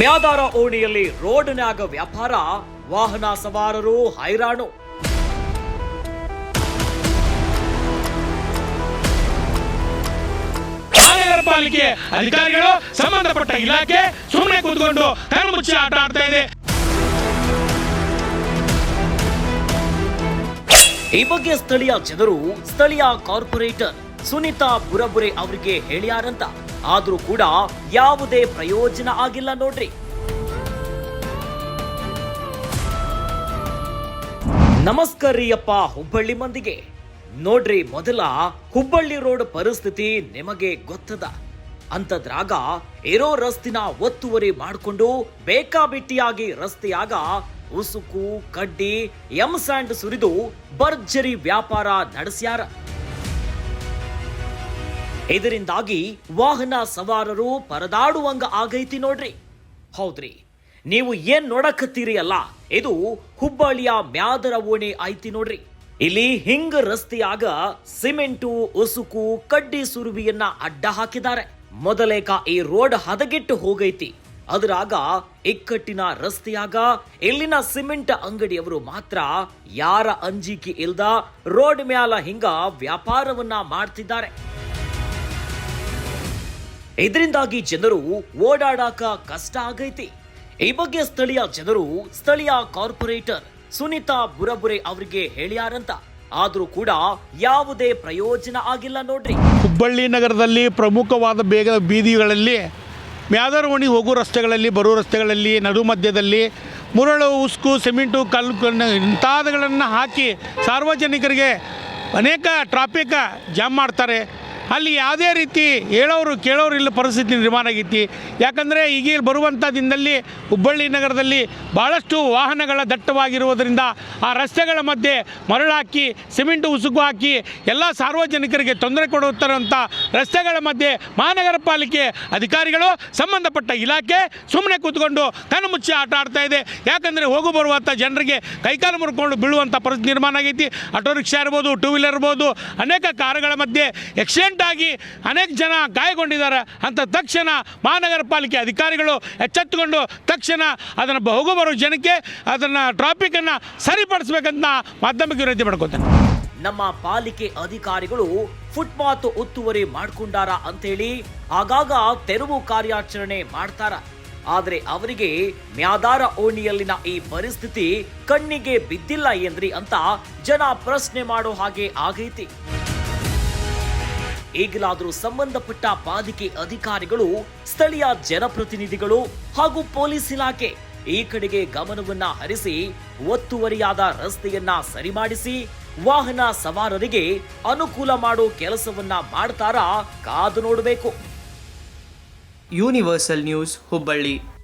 ಮ್ಯಾದಾರ ಓಣಿಯಲ್ಲಿ ರೋಡ್ನ್ಯಾಗ ವ್ಯಾಪಾರ ವಾಹನ ಸವಾರರು ಹೈರಾಣು. ಮಹಾನಗರ ಪಾಲಿಕೆ ಅಧಿಕಾರಿಗಳು ಸಂಬಂಧಪಟ್ಟ ಇಲಾಖೆ ಸುಮ್ಮನೆ ಕೂತ್ಕೊಂಡು ಕಣ್ಮುಚ್ಚಿ ಆಟ ಆಡ್ತಾ ಇದೆ. ಈ ಬಗ್ಗೆ ಸ್ಥಳೀಯ ಜನರು ಸ್ಥಳೀಯ ಕಾರ್ಪೊರೇಟರ್ ಸುನೀತಾ ಬುರಬುರೆ ಅವರಿಗೆ ಹೇಳ್ಯಾರಂತ. ಆದ್ರೂ ಕೂಡ ಯಾವುದೇ ಪ್ರಯೋಜನ ಆಗಿಲ್ಲ ನೋಡ್ರಿ. ನಮಸ್ಕಾರಿಯಪ್ಪ ಹುಬ್ಬಳ್ಳಿ ಮಂದಿಗೆ. ನೋಡ್ರಿ ಮೊದಲ ಹುಬ್ಬಳ್ಳಿ ರೋಡ್ ಪರಿಸ್ಥಿತಿ ನಿಮಗೆ ಗೊತ್ತದ. ಅಂತದ್ರಾಗ ಇರೋ ರಸ್ತಿನ ಒತ್ತುವರಿ ಮಾಡಿಕೊಂಡು ಬೇಕಾಬಿಟ್ಟಿಯಾಗಿ ರಸ್ತೆಯಾಗ ಉಸುಕು, ಕಡ್ಡಿ ಎಂ ಸ್ಯಾಂಡ್ ಸುರಿದು ಭರ್ಜರಿ ವ್ಯಾಪಾರ ನಡೆಸ್ಯಾರ. ಇದರಿಂದಾಗಿ ವಾಹನ ಸವಾರರು ಪರದಾಡುವಂಗ ಆಗೈತಿ ನೋಡ್ರಿ. ಹೌದ್ರಿ. ನೀವು ಏನ್ ನೋಡಕತ್ತೀರಿ ಅಲ್ಲ, ಇದು ಹುಬ್ಬಳ್ಳಿಯ ಮ್ಯಾದರ ಓಣಿ ಐತಿ ನೋಡ್ರಿ. ಇಲ್ಲಿ ಹಿಂಗ ರಸ್ತೆಯಾಗ ಸಿಮೆಂಟು, ಉಸುಕು, ಕಡ್ಡಿ ಸುರುವಿಯನ್ನ ಅಡ್ಡ ಹಾಕಿದ್ದಾರೆ. ಮೊದಲೇಕ ಈ ರೋಡ್ ಹದಗೆಟ್ಟು ಹೋಗೈತಿ. ಅದರಾಗ ಇಕ್ಕಟ್ಟಿನ ರಸ್ತೆಯಾಗ ಇಲ್ಲಿನ ಸಿಮೆಂಟ್ ಅಂಗಡಿಯವರು ಮಾತ್ರ ಯಾರ ಅಂಜಿಕೆ ಇಲ್ದ ರೋಡ್ ಮ್ಯಾಲ ಹಿಂಗ ವ್ಯಾಪಾರವನ್ನ ಮಾಡ್ತಿದ್ದಾರೆ. ಇದರಿಂದಾಗಿ ಜನರು ಓಡಾಡಾಕ ಕಷ್ಟ ಆಗೈತಿ. ಈ ಬಗ್ಗೆ ಸ್ಥಳೀಯ ಜನರು, ಸ್ಥಳೀಯ ಕಾರ್ಪೊರೇಟರ್ ಸುನಿತಾ ಬುರಬುರೆ ಅವರಿಗೆ ಹೇಳ್ಯಾರಂತ. ಆದರೂ ಕೂಡ ಯಾವುದೇ ಪ್ರಯೋಜನ ಆಗಿಲ್ಲ ನೋಡ್ರಿ. ಹುಬ್ಬಳ್ಳಿ ನಗರದಲ್ಲಿ ಪ್ರಮುಖವಾದ ಬೇಗ ಬೀದಿಗಳಲ್ಲಿ ಮ್ಯಾದರವಣಿ ಹೋಗೋ ರಸ್ತೆಗಳಲ್ಲಿ, ಬರೋ ರಸ್ತೆಗಳಲ್ಲಿ, ನಡು ಮಧ್ಯದಲ್ಲಿ ಮುರಳು, ಉಸ್ಕು, ಸಿಮೆಂಟು, ಕಲ್ಲು ಇಂತಾದಗಳನ್ನು ಹಾಕಿ ಸಾರ್ವಜನಿಕರಿಗೆ ಅನೇಕ ಟ್ರಾಫಿಕ್ ಜಾಮ್ ಮಾಡ್ತಾರೆ. ಅಲ್ಲಿ ಯಾವುದೇ ರೀತಿ ಹೇಳೋರು ಕೇಳೋರು ಇಲ್ಲ ಪರಿಸ್ಥಿತಿ ನಿರ್ಮಾಣ ಆಗೈತಿ. ಯಾಕಂದರೆ ಈಗ ಬರುವಂಥ ದಿನದಲ್ಲಿ ಹುಬ್ಬಳ್ಳಿ ನಗರದಲ್ಲಿ ಭಾಳಷ್ಟು ವಾಹನಗಳ ದಟ್ಟವಾಗಿರುವುದರಿಂದ ಆ ರಸ್ತೆಗಳ ಮಧ್ಯೆ ಮರಳು ಹಾಕಿ, ಸಿಮೆಂಟ್ ಉಸುಕು ಹಾಕಿ ಎಲ್ಲ ಸಾರ್ವಜನಿಕರಿಗೆ ತೊಂದರೆ ಕೊಡುತ್ತಿರುವಂಥ ರಸ್ತೆಗಳ ಮಧ್ಯೆ ಮಹಾನಗರ ಪಾಲಿಕೆ ಅಧಿಕಾರಿಗಳು, ಸಂಬಂಧಪಟ್ಟ ಇಲಾಖೆ ಸುಮ್ಮನೆ ಕೂತ್ಕೊಂಡು ಕಣ್ಣು ಮುಚ್ಚಿ ಆಟ ಆಡ್ತಾ ಇದೆ. ಯಾಕಂದರೆ ಹೋಗು ಬರುವಂಥ ಜನರಿಗೆ ಕೈಕಾಲು ಮುರ್ಕೊಂಡು ಬೀಳುವಂಥ ಪರಿಸ್ಥಿತಿ ನಿರ್ಮಾಣ ಆಗೈತಿ. ಆಟೋ ರಿಕ್ಷಾ ಇರ್ಬೋದು ಟೂ ವೀಲರ್ ಇರ್ಬೋದು, ಅನೇಕ ಕಾರುಗಳ ಮಧ್ಯೆ ಆಕ್ಸಿಡೆಂಟ್ ಆಗಿ ಅನೇಕ ಜನ ಗಾಯಗೊಂಡಿದ್ದಾರೆ ಅಂತ ತಕ್ಷಣ ಮಹಾನಗರ ಪಾಲಿಕೆ ಅಧಿಕಾರಿಗಳು ಎಚ್ಚೆತ್ತುಕೊಂಡು ತಕ್ಷಣ ಅದನ್ನು ಹೋಗು ಬರೋ ಜನಕ್ಕೆ ಅದನ್ನು ಟ್ರಾಫಿಕನ್ನು ಸರಿಪಡಿಸ್ಬೇಕಂತ ಮಾಧ್ಯಮಕ್ಕೆ ವಿನಂತಿ ಮಾಡ್ಕೊತೇನೆ. ನಮ್ಮ ಪಾಲಿಕೆ ಅಧಿಕಾರಿಗಳು ಫುಟ್ಪಾತ್ ಒತ್ತುವರಿ ಮಾಡ್ಕೊಂಡಾರ ಅಂತೇಳಿ ಆಗಾಗ ತೆರವು ಕಾರ್ಯಾಚರಣೆ ಮಾಡ್ತಾರ. ಆದ್ರೆ ಅವರಿಗೆ ಮ್ಯಾದಾರ ಓಣಿಯಲ್ಲಿನ ಈ ಪರಿಸ್ಥಿತಿ ಕಣ್ಣಿಗೆ ಬಿದ್ದಿಲ್ಲ ಏನ್ರಿ ಅಂತ ಜನ ಪ್ರಶ್ನೆ ಮಾಡೋ ಹಾಗೆ ಆಗೈತಿ. ಈಗಲಾದರೂ ಸಂಬಂಧಪಟ್ಟ ಪಾಲಿಕೆ ಅಧಿಕಾರಿಗಳು, ಸ್ಥಳೀಯ ಜನಪ್ರತಿನಿಧಿಗಳು ಹಾಗೂ ಪೊಲೀಸ್ ಇಲಾಖೆ ಈ ಕಡೆಗೆ ಗಮನವನ್ನ ಹರಿಸಿ, ಒತ್ತುವರಿಯಾದ ರಸ್ತೆಯನ್ನ ಸರಿಮಾಡಿಸಿ, ವಾಹನ ಸವಾರರಿಗೆ ಅನುಕೂಲ ಮಾಡೋ ಕೆಲಸವನ್ನ ಮಾಡ್ತಾರಾ ಕಾದು ನೋಡಬೇಕು. Universal news Hubballi.